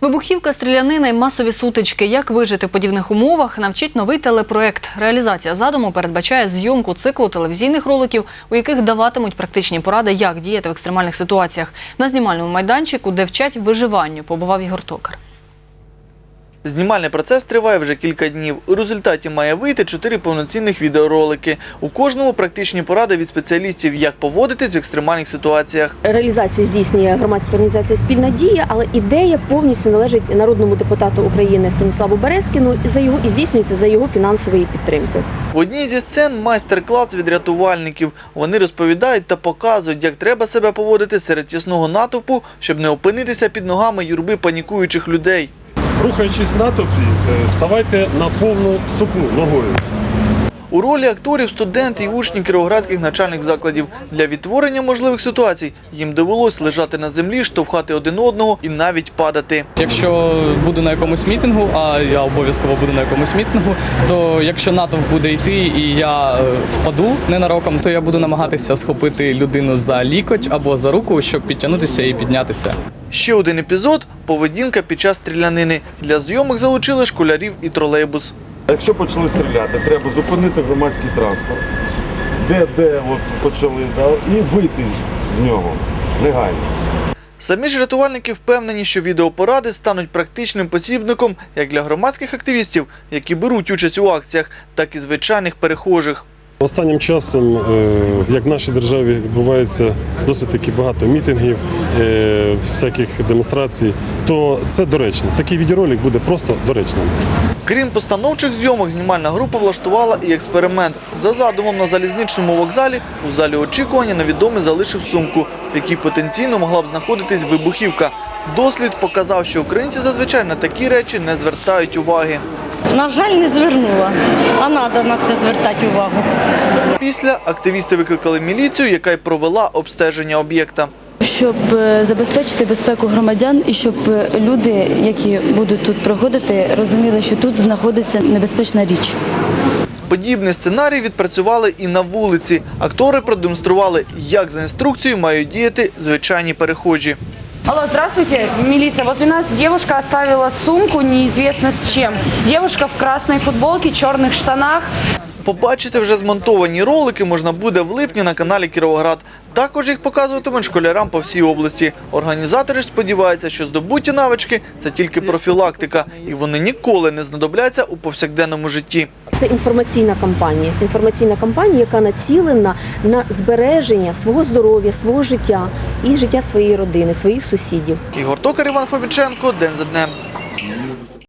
Вибухівка, стрілянина і масові сутички. Як вижити в подібних умовах, навчить новий телепроект. Реалізація задуму передбачає зйомку циклу телевізійних роликів, у яких даватимуть практичні поради, як діяти в екстремальних ситуаціях. На знімальному майданчику, де вчать виживанню, побував Ігор Токар. Знімальний процес триває вже кілька днів. У результаті має вийти чотири повноцінних відеоролики. У кожному практичні поради від спеціалістів, як поводитись в екстремальних ситуаціях. Реалізацію здійснює громадська організація Спільна дія, але ідея повністю належить народному депутату України Станіславу Березкіну і за його і здійснюється за його фінансової підтримки. В одній зі сцен майстер-клас від рятувальників. Вони розповідають та показують, як треба себе поводити серед тісного натовпу, щоб не опинитися під ногами юрби панікуючих людей. Рухаючись натовпі, е, ставайте на повну ступу ногою. У ролі акторів студенти і учні кіровоградських навчальних закладів. Для відтворення можливих ситуацій їм довелось лежати на землі, штовхати один одного і навіть падати. Якщо буду на якомусь мітингу, а я обов'язково буду на якомусь мітингу, то якщо натовп буде йти і я е, впаду ненароком, то я буду намагатися схопити людину за лікоть або за руку, щоб підтягнутися і піднятися. Ще один епізод поведінка під час стрілянини. Для зйомок залучили школярів і тролейбус. Якщо почали стріляти, треба зупинити громадський транспорт, де, де почали, да, і вийти з нього негайно. Самі ж рятувальники впевнені, що відеопоради стануть практичним посібником як для громадських активістів, які беруть участь у акціях, так і звичайних перехожих. Останнім часом, е, як в нашій державі відбувається досить таки багато мітингів, е, всяких демонстрацій, то це доречно. Такий відеоролик буде просто доречним. Крім постановчих зйомок, знімальна група влаштувала і експеримент. За задумом на залізничному вокзалі у залі очікування невідомий залишив сумку, в якій потенційно могла б знаходитись вибухівка. Дослід показав, що українці зазвичай на такі речі не звертають уваги. На жаль, не звернула, треба на це звертати увагу. Після активісти викликали міліцію, яка й провела обстеження об'єкта. щоб е, забезпечити безпеку громадян і щоб е, люди, які будуть тут проходити, розуміли, що тут знаходиться небезпечна річ. Подібний сценарій відпрацювали і на вулиці. Актори продемонстрували, як за інструкцією мають діяти звичайні перехожі. Алло, здравствуйте, милиция. Возле нас девушка оставила сумку, неизвестно с чем. Девушка в красной футболке, черных штанах. Побачити вже змонтовані ролики можна буде в липні на каналі Кіровоград. Також їх показуватимуть школярам по всій області. Організатори ж сподіваються, що здобуті навички це тільки профілактика, і вони ніколи не знадобляться у повсякденному житті. Це інформаційна кампанія. Інформаційна кампанія, яка націлена на збереження свого здоров'я, свого життя і життя своєї родини, своїх сусідів. Ігор Токар, Іван Фоміченко, день за днем.